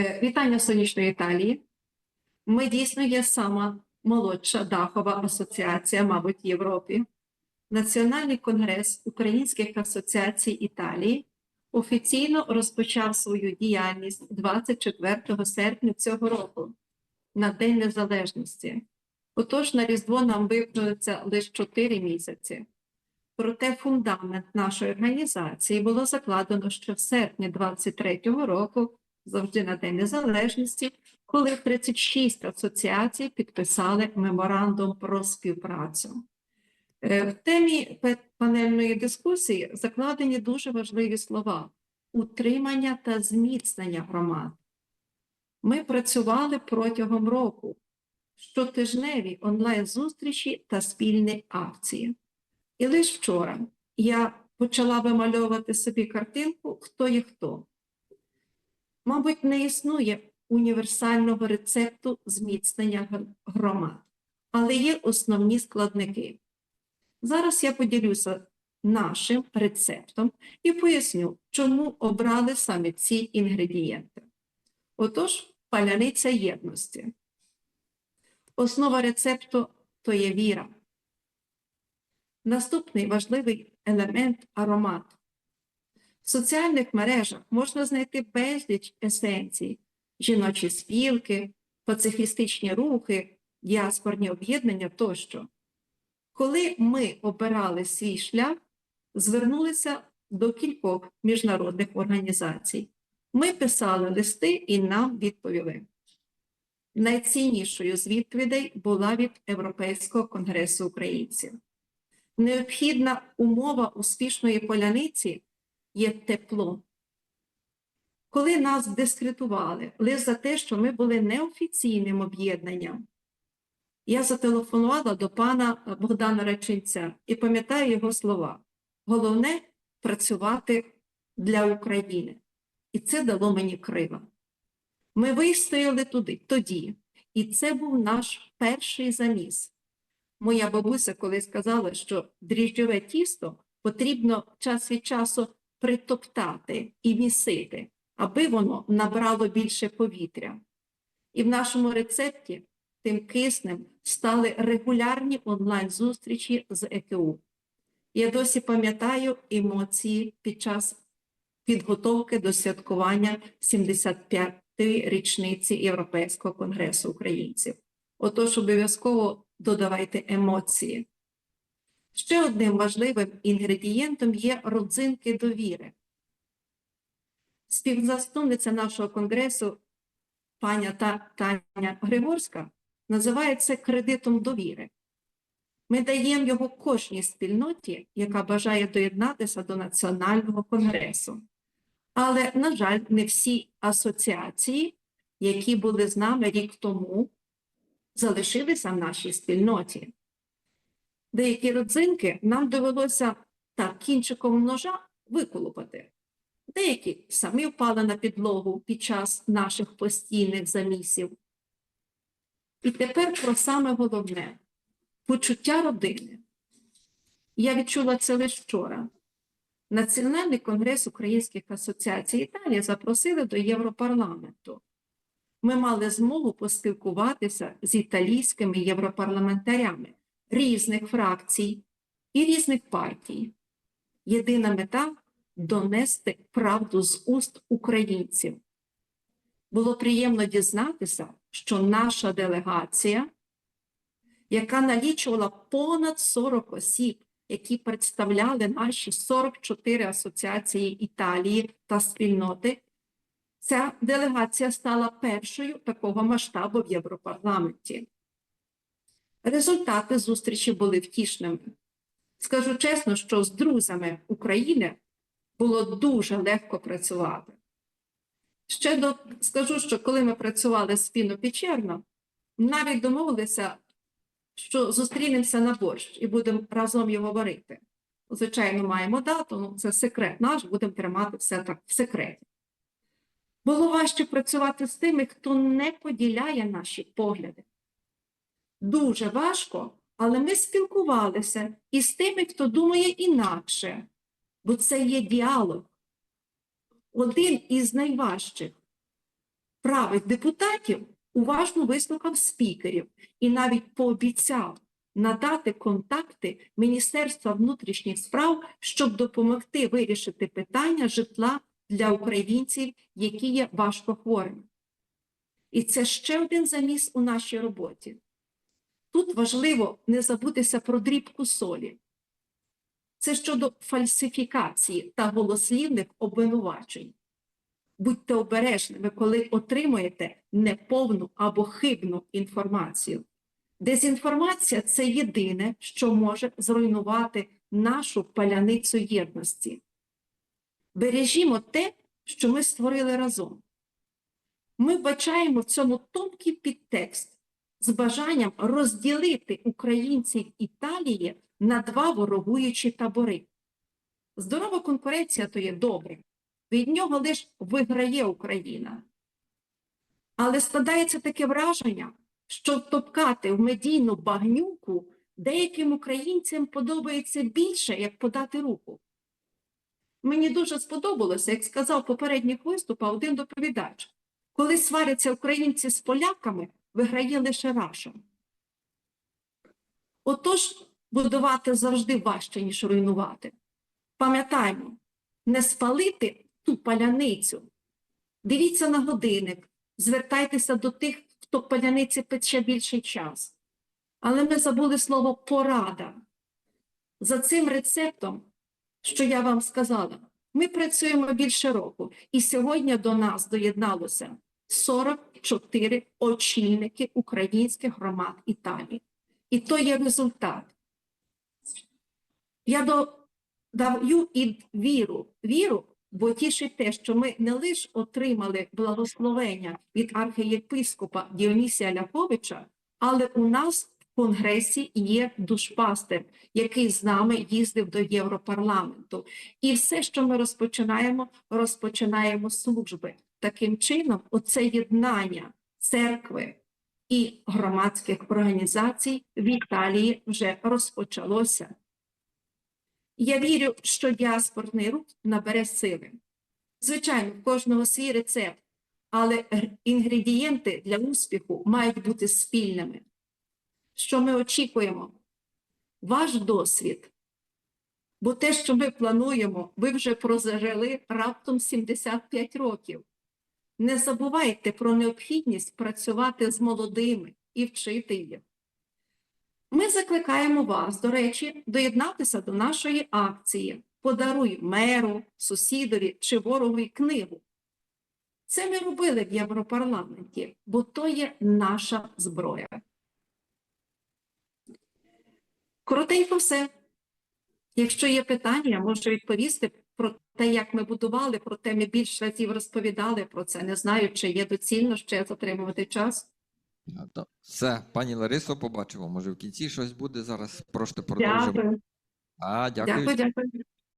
Е, Вітання сонячної Італії. Ми дійсно є сама молодша дахова асоціація, мабуть, Європі. Національний конгрес Українських асоціацій Італії офіційно розпочав свою діяльність 24 серпня цього року на День Незалежності. Отож, на Різдво нам виповниться лише 4 місяці. Проте фундамент нашої організації було закладено ще в серпні 23-го року, завжди на День Незалежності, коли 36 асоціацій підписали меморандум про співпрацю. Е, В темі панельної дискусії закладені дуже важливі слова утримання та зміцнення громад. Ми працювали протягом року щотижневі онлайн-зустрічі та спільні акції. І лише вчора я почала вимальовувати собі картинку, хто є хто. Мабуть, не існує універсального рецепту зміцнення громад, але є основні складники. Зараз я поділюся нашим рецептом і поясню, чому обрали саме ці інгредієнти. Отож, паляниця єдності. Основа рецепту то є віра. Наступний важливий елемент аромат. В соціальних мережах можна знайти безліч есенцій, жіночі спілки, пацифістичні рухи, діаспорні об'єднання тощо. Коли ми обирали свій шлях, звернулися до кількох міжнародних організацій. Ми писали листи і нам відповіли. Найціннішою з відповідей була від Європейського конгресу українців. Необхідна умова успішної поляниці є тепло. Коли нас дискредитували лише за те, що ми були неофіційним об'єднанням, я зателефонувала до пана Богдана Реченця і пам'ятаю його слова: головне працювати для України. І це дало мені крила. Ми вистояли туди, тоді, і це був наш перший заміс. Моя бабуся колись сказала, що дріжджове тісто потрібно час від часу притоптати і місити, аби воно набрало більше повітря. І в нашому рецепті тим киснем стали регулярні онлайн-зустрічі з ЕКУ. Я досі пам'ятаю емоції під час підготовки до святкування 75-ї річниці Європейського конгресу українців. Отож, обов'язково додавайте емоції. Ще одним важливим інгредієнтом є родзинки довіри. Співзасновниця нашого конгресу, паня та Таня Григорська, називає це кредитом довіри. Ми даємо його кожній спільноті, яка бажає доєднатися до національного конгресу. Але, на жаль, не всі асоціації, які були з нами рік тому, залишилися в нашій спільноті. Деякі родзинки нам довелося так кінчиком ножа виколупати. Деякі самі впали на підлогу під час наших постійних замісів. І тепер про саме головне почуття родини. Я відчула це лише вчора. Національний конгрес Українських асоціацій Італії запросили до Європарламенту. Ми мали змогу поспілкуватися з італійськими європарламентарями різних фракцій і різних партій. Єдина мета донести правду з уст українців. Було приємно дізнатися, що наша делегація, яка налічувала понад 40 осіб, які представляли наші 44 асоціації Італії та спільноти, ця делегація стала першою такого масштабу в Європарламенті. Результати зустрічі були втішними. Скажу чесно, що з друзями України було дуже легко працювати. Ще до, скажу, що коли ми працювали спільно печерно, навіть домовилися, що зустрінемося на борщ і будемо разом його варити. Звичайно, маємо дату, ну це секрет наш, будемо тримати все так в секреті. Було важче працювати з тими, хто не поділяє наші погляди. Дуже важко, але ми спілкувалися із тими, хто думає інакше, бо це є діалог. Один із найважчих правих депутатів уважно вислухав спікерів і навіть пообіцяв надати контакти Міністерства внутрішніх справ, щоб допомогти вирішити питання житла для українців, які є важкохворими. І це ще один заміс у нашій роботі. Тут важливо не забутися про дрібку солі. Це щодо фальсифікації та голослівних обвинувачень. Будьте обережними, коли отримуєте неповну або хибну інформацію. Дезінформація це єдине, що може зруйнувати нашу паляницю єдності. Бережімо те, що ми створили разом. Ми вбачаємо в цьому тонкий підтекст з бажанням розділити українців Італії на два ворогуючі табори. Здорова конкуренція то є добре, від нього лише виграє Україна. Але складається таке враження, що втопкати в медійну багнюку деяким українцям подобається більше, як подати руку. Мені дуже сподобалося, як сказав попередніх виступах один доповідач, коли сваряться українці з поляками, виграє лише Раша. Отож, будувати завжди важче, ніж руйнувати. Пам'ятаймо, не спалити ту паляницю. Дивіться на годинник, звертайтеся до тих, хто паляниці пече більший час. Але ми забули слово порада. За цим рецептом, що я вам сказала, ми працюємо більше року, і сьогодні до нас доєдналося 44 очільники українських громад Італії. І то є результат. Я даю і віру, віру, бо тішить те, що ми не лише отримали благословення від архієпископа Діонісія Ляховича, але у нас в Конгресі є душпастер, який з нами їздив до Європарламенту. І все, що ми розпочинаємо, розпочинаємо служби. Таким чином, оце єднання церкви і громадських організацій в Італії вже розпочалося. Я вірю, що діаспорний рух набере сили. Звичайно, в кожного свій рецепт, але інгредієнти для успіху мають бути спільними. Що ми очікуємо? Ваш досвід. Бо те, що ми плануємо, ви вже прожили раптом 75 років. Не забувайте про необхідність працювати з молодими і вчити їх. Ми закликаємо вас, до речі, доєднатися до нашої акції Подаруй меру, сусідові чи ворогові книгу. Це ми робили в Європарламенті, бо то є наша зброя. Коротенько все. Якщо є питання, я можу відповісти про те, як ми будували, про те ми більш разів розповідали про це. Не знаю, чи є доцільно ще затримувати час. Все, пані Ларисо, побачимо. Може в кінці щось буде зараз. Прошу продовжимо. Дякую. А, дякую. Дякую, дякую.